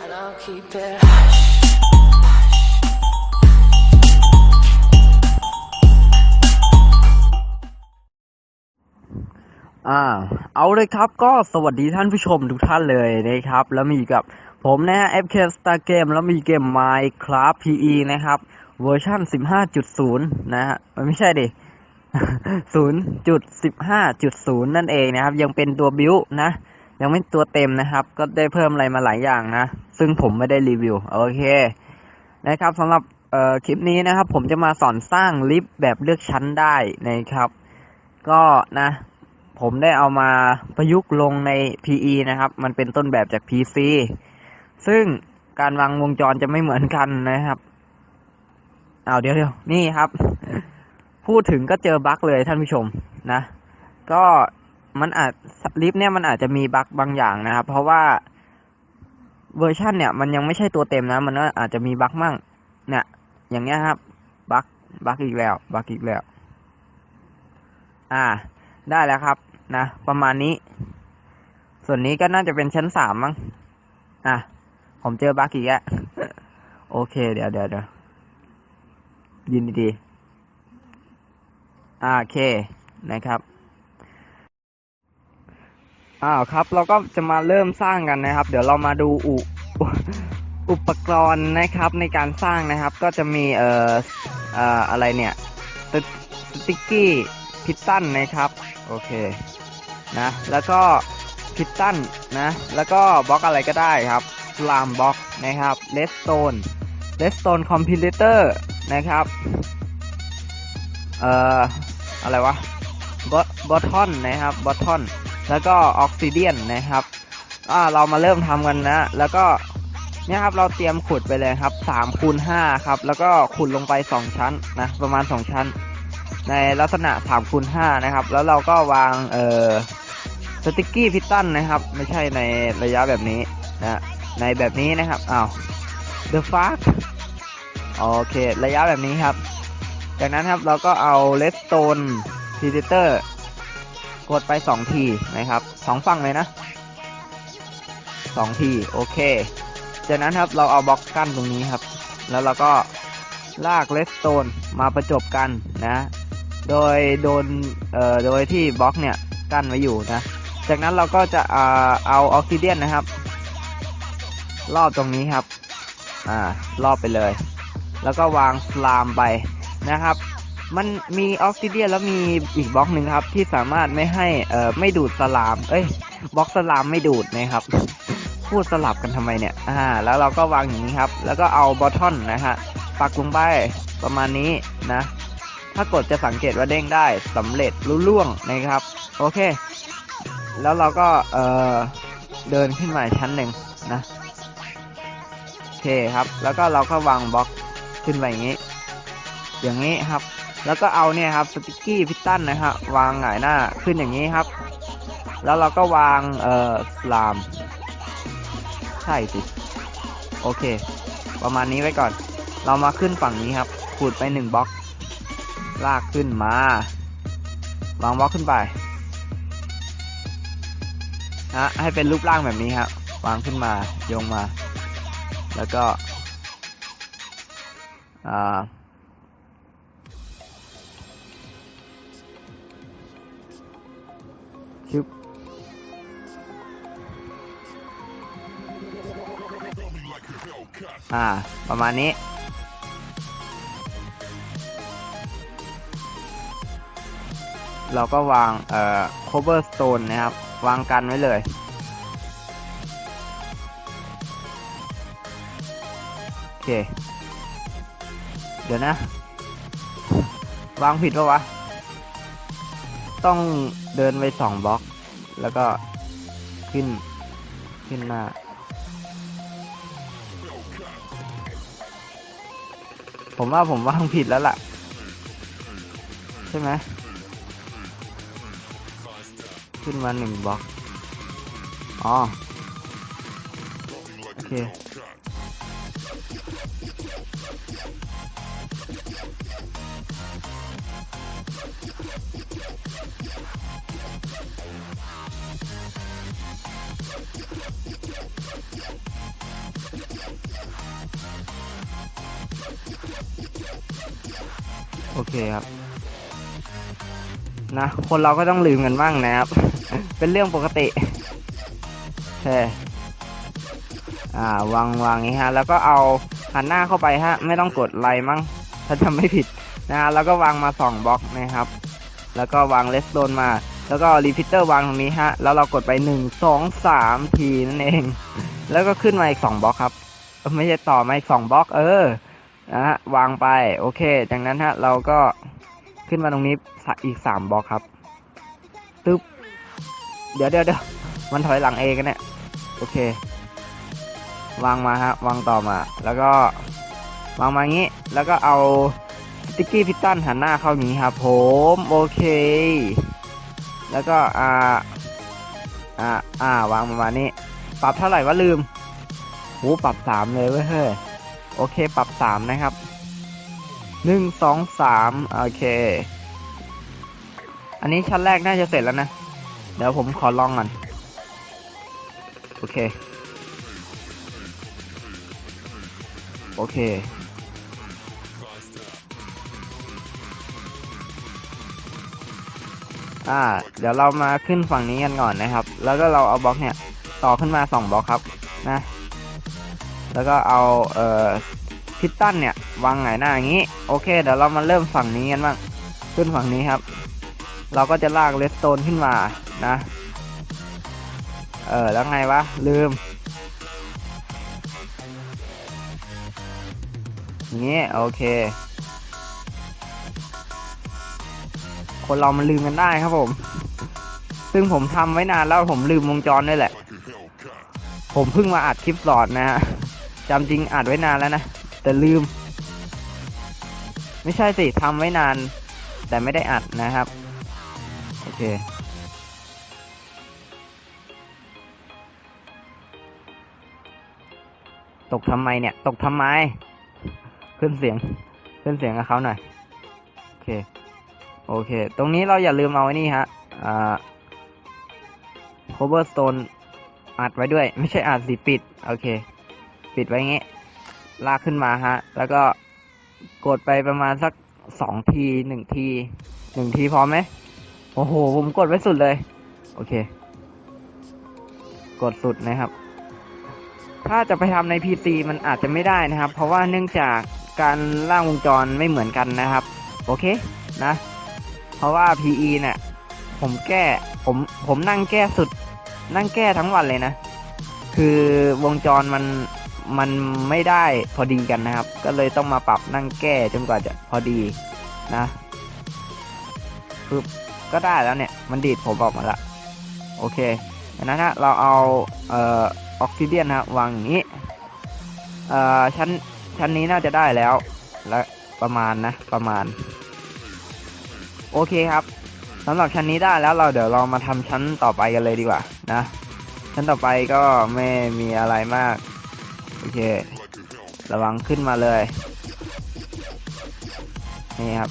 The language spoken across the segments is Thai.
and I'll keep it hush. อ่า เอาเลยครับก็สวัสดีท่านผู้ชมทุกท่านเลยนะครับ แล้วมีกับผมนะฮะ FK Star Game แล้วมีเกม Minecraft PE นะครับ เวอร์ชัน15.0 นะฮะไม่ใช่ดิ0.15.0 นั่นเองนะครับ ยังเป็นตัวบิวนะ ยังไม่ตัวเต็มนะครับ ก็ได้เพิ่มอะไรมาหลายอย่างนะ ซึ่งผมไม่ได้รีวิว โอเค นะครับสำหรับคลิปนี้นะครับ ผมจะมาสอนสร้างลิฟต์แบบเลือกชั้นได้นะครับ ก็นะ ผมได้เอามาประยุกต์ลงใน PE นะครับ มันเป็นต้นแบบจาก PC ซึ่งการวางวงจรจะไม่เหมือนกันนะครับเอาเดี๋ยวเดี๋ยวนี่ครับ พูดถึงก็เจอบั๊กเลยท่านผู้ชมนะ ก็ มันอาจลิฟต์เนี่ยมันอาจจะมีบั๊กบางอย่างนะครับ เพราะว่าเวอร์ชันเนี่ยมันยังไม่ใช่ตัวเต็มนะ มันก็อาจจะมีบั๊กมั่ง เนี่ย อย่างเงี้ยครับบั๊กบั๊กอีกแล้วบั๊กอีกแล้ว อ่า ได้แล้วครับ นะประมาณนี้ ส่วนนี้ก็น่าจะเป็นชั้นสามมั้งอะผมเจอบั๊กอีกแล้วโอเค เดี๋ยวเดี๋ยวเดี๋ยวยินดีๆอ่าโอเคนะครับ อ้าวครับ เราก็จะมาเริ่มสร้างกันนะครับ เดี๋ยวเรามาดูอุอุปกรณ์นะครับในการสร้างนะครับ ก็จะมีเอ่อเอ่ออะไรเนี่ยสติสติกกี้พิตตันนะครับ โอเคนะแล้วก็พิตตันนะแล้วก็บล็อกอะไรก็ได้ครับลามบล็อกนะครับเลสโตนเลสโตนคอมพิวเตอร์นะครับเอ่ออะไรวะบอททอนนะครับบอทอน แล้วก็ออกซิเดียนนะครับอ่าเรามาเริ่มทำกันนะ แล้วก็เนี่ยครับเราเตรียมขุดไปเลยครับสามคูณห้าครับ แล้วก็ขุดลงไปสองชั้นนะประมาณสองชั้น ในลักษณะ3คูณ5นะครับ แล้วเราก็วางเอ่อสติกกี้พิตตันนะครับ ไม่ใช่ในระยะแบบนี้นะในแบบนี้นะครับอ้าว the fuck โอเค ระยะแบบนี้ครับ จากนั้นครับเราก็เอา redstone predator กดไป2ทีนะครับสองฝั่งเลยนะ2ทีโอเค จากนั้นครับเราเอาบล็อกกั้นตรงนี้ครับ แล้วเราก็ลาก redstone มาประจบกันนะ โดยโดนเอ่อโดยที่บล็อกเนี่ยกั้นไว้อยู่นะ จากนั้นเราก็จะอ่าเอาออกซิเดียนนะครับ รอบตรงนี้ครับอ่ารอบไปเลย แล้วก็วางสลามไปนะครับ มันมีออกซิเดียแล้วมีอีกบล็อกหนึ่งครับ ที่สามารถไม่ให้เอ่อไม่ดูดสลาม เอ้ยบล็อกสลามไม่ดูดนะครับ พูดสลับกันทำไมเนี่ย อ่า แล้วเราก็วางอย่างนี้ครับ แล้วก็เอาบอททอนนะฮะปักลงไปประมาณนี้นะ ถ้ากดจะสังเกตว่าเด้งได้สำเร็จรุ่ล่วงนะครับ โอเค แล้วเราก็เอ่อเดินขึ้นมาชั้นหนึ่งนะโอเคครับ แล้วก็เราก็วางบล็อกขึ้นไปอย่างนี้ อย่างนี้ครับ แล้วก็เอาเนี่ยครับสติกกี้พิตตันนะฮะวางหงายหน้าขึ้นอย่างนี้ครับ แล้วเราก็วางเอ่อสลาม ใช่สิโอเค ประมาณนี้ไว้ก่อน เรามาขึ้นฝั่งนี้ครับขุดไปหนึ่งบล็อก ลากขึ้นมาวางบล็อกขึ้นไปฮะให้เป็นรูปร่างแบบนี้ครับวางขึ้นมาโยงมา แล้วก็อ่า ชึบอ่า ประมาณนี้ เราก็วางเอ่อ cover stone นะครับ วางกันไว้เลย โอเค เดี๋ยวนะ วางผิดปะวะ ต้องเดินไปสองบล็อก แล้วก็ขึ้นขึ้นหน้า ผมว่าผมว่างผิดแล้วล่ะ ใช่ไหมขึ้นมาหนึ่งบล็อก อ๋อ โอเค โอเคครับ นะ คนเราก็ต้องลืมกันบ้างนะครับ เป็นเรื่องปกติโอเคอ่าวางวางนี้ฮะ แล้วก็เอาหันหน้าเข้าไปฮะ ไม่ต้องกดไลค์มั้ง ถ้าจำไม่ผิดนะฮะ แล้วก็วางมาสองบล็อกนะครับ แล้วก็วางเลสโดนมา แล้วก็รีพิเตอร์วางตรงนี้ฮะ แล้วเรากดไปหนึ่งสองสามทีนั่นเอง แล้วก็ขึ้นมาอีกสองบล็อกครับ ไม่ใช่ต่อมาอีกสองบล็อก เออ นะฮะวางไปโอเค จากนั้นฮะเราก็ขึ้นมาตรงนี้อีกสามบล็อกครับตึ๊บเดี๋ยวเดี๋ยวเดี๋ยวมันถอยหลังเองกันเนี่ยโอเควางมาฮะวางต่อมา แล้วก็วางมางี้ แล้วก็เอาสติ๊กกี้พิตตันหันหน้าเข้าอย่างนี้ครับผมโอเค แล้วก็อ่าอ่าอ่าวางประมาณนี้ ปรับเท่าไหร่วะลืมโหปรับสามเลยเว้ยเฮ้ย โอเคปรับสามนะครับหนึ่งสองสามโอเค อันนี้ชั้นแรกน่าจะเสร็จแล้วนะ เดี๋ยวผมขอลองก่อน โอเค โอเค อ่า เดี๋ยวเรามาขึ้นฝั่งนี้กันก่อนนะครับ แล้วก็เราเอาบล็อกเนี่ย ต่อขึ้นมาสองบล็อกครับ นะ แล้วก็เอาเอ่อพิตตันเนี่ยวางไหนหน้าอย่างนี้ โอเค เดี๋ยวเรามาเริ่มฝั่งนี้กันบ้างขึ้นฝั่งนี้ครับ เราก็จะลากเลสโตนขึ้นมานะ เออแล้วไงวะ ลืมอย่างนี้โอเค คนเรามันลืมกันได้ครับผม ซึ่งผมทำไว้นานแล้วผมลืมวงจรด้วยแหละ ผมเพิ่งมาอัดคลิปสอนนะฮะ จำจริงอัดไว้นานแล้วนะ แต่ลืม ไม่ใช่สิทำไว้นาน แต่ไม่ได้อัดนะครับ โอเคตกทำไมเนี่ย ตกทำไม ขึ้นเสียง ขึ้นเสียงกับเขาหน่อย โอเค โอเค ตรงนี้เราอย่าลืมเอาไว้นี่ฮะ อ่า cover stone อัดไว้ด้วย ไม่ใช่อัดสิปิด โอเค ปิดไว้อย่างงี้ลากขึ้นมาฮะ แล้วก็กดไปประมาณสักสองทีหนึ่งทีหนึ่งทีพอไหมโอ้โห ผมกดไว้สุดเลย โอเค กดสุดนะครับ ถ้าจะไปทำใน PC มันอาจจะไม่ได้นะครับ เพราะว่าเนื่องจากการล่างวงจรไม่เหมือนกันนะครับ โอเคนะ เพราะว่า PE เนี่ยผมแก้ผมผมนั่งแก้สุด นั่งแก้ทั้งวันเลยนะ คือวงจรมัน มันไม่ได้พอดีกันนะครับ ก็เลยต้องมาปรับนั่งแก้จนกว่าจะพอดีนะปึ๊บก็ได้แล้วเนี่ย มันดีดผมออกมาละโอเคดังนั้นนะเราเอาเอ่อออกซิเดียนนะวางอย่างนี้เอ่อชั้นชั้นนี้น่าจะได้แล้วและประมาณนะประมาณ โอเคครับสำหรับชั้นนี้ได้แล้วเราเดี๋ยวเรามาทำชั้นต่อไปกันเลยดีกว่านะ ชั้นต่อไปก็ไม่มีอะไรมาก โอเค ระวังขึ้นมาเลย นี่ครับ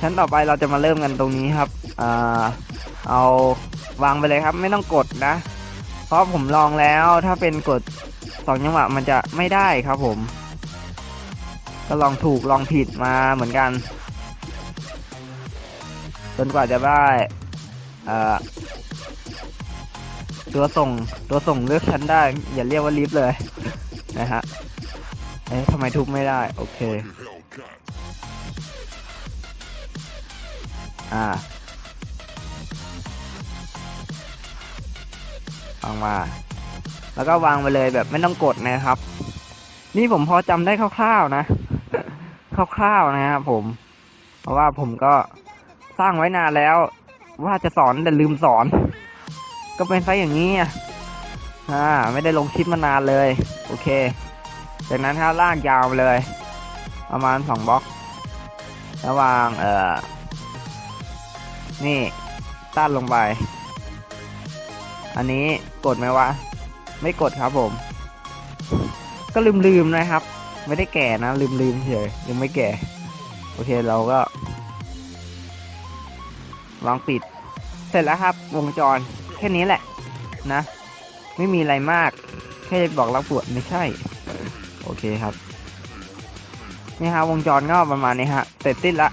ชั้นต่อไปเราจะมาเริ่มกันตรงนี้ครับอ่าเอาวางไปเลยครับ ไม่ต้องกดนะ เพราะผมลองแล้วถ้าเป็นกดสองจังหวะมันจะไม่ได้ครับผม ก็ลองถูกลองผิดมาเหมือนกันจนกว่าจะได้อ่อ ตัวส่งตัวส่งเลือกชั้นได้ อย่าเรียกว่าลิฟต์เลย นะฮะ เอ๊ะทำไมทุบไม่ได้ โอเค อ่าวางมาแล้วก็วางไปเลยแบบไม่ต้องกดนะครับ นี่ผมพอจำได้คร่าวๆนะ คร่าวๆนะครับผม เพราะว่าผมก็สร้างไว้นานแล้ว ว่าจะสอนแต่ลืมสอน ก็เป็นไซส์อย่างนี้อะอ่าไม่ได้ลงคลิปมานานเลย โอเค จากนั้นครับลากยาวไปเลย ประมาณสองบล็อก ระหว่างเอ่อ นี่ต้านลงไป อันนี้กดไหมวะ ไม่กดครับผม ก็ลืมๆนะครับ ไม่ได้แก่นะ ลืมๆเฉยยังไม่แก่ โอเคเราก็ลองปิด เสร็จแล้วครับ วงจร แค่นี้แหละ นะ ไม่มีอะไรมาก แค่บอกรักปวดไม่ใช่ โอเคครับ นี่ฮะวงจรก็ประมาณนี้ฮะเสร็จสิ้นละ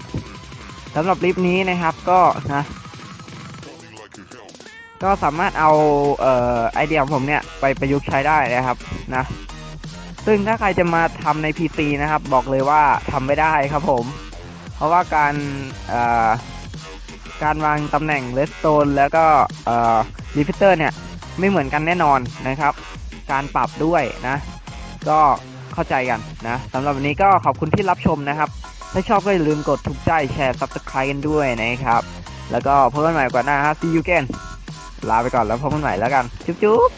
สำหรับลิฟต์นี้นะครับก็นะ ก็สามารถเอาเอ่อไอเดียของผมเนี่ยไปประยุกต์ใช้ได้นะครับนะ ซึ่งถ้าใครจะมาทำใน PC นะครับ บอกเลยว่าทำไม่ได้ครับผม เพราะว่าการเอ่อ การวางตำแหน่งเลสโตนแล้วก็เอ่อรีฟิเตอร์เนี่ยไม่เหมือนกันแน่นอนนะครับ การปรับด้วยนะ ก็เข้าใจกันนะสำหรับวันนี้ก็ขอบคุณที่รับชมนะครับ ถ้าชอบก็อย่าลืมกดถูกใจแชร์ subscribe กันด้วยนะครับ แล้วก็พบกันใหม่กว่าหน้าฮะ see you again ลาไปก่อนแล้วพบกันใหม่แล้วกัน จุ๊บจุ๊บ